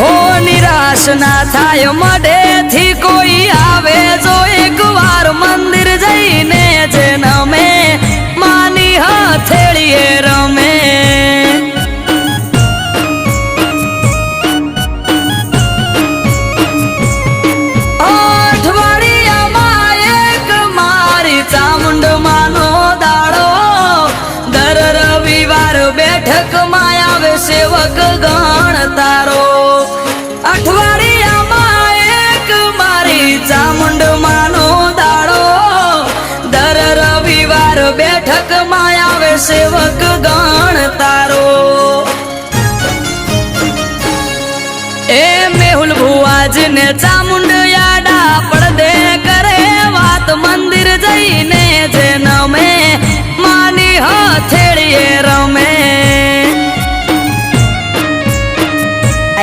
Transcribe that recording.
હો, નિરાશ ના થાય, મઢેથી કોઈ આવે જો એક વાર મંદિર જઈને જન્મે માની હથેળીએ રમે. અઠવાડિયામાં દર બેઠકમાં આવે સેવક ગણ તારો. એ મેહુલ ભુવાજ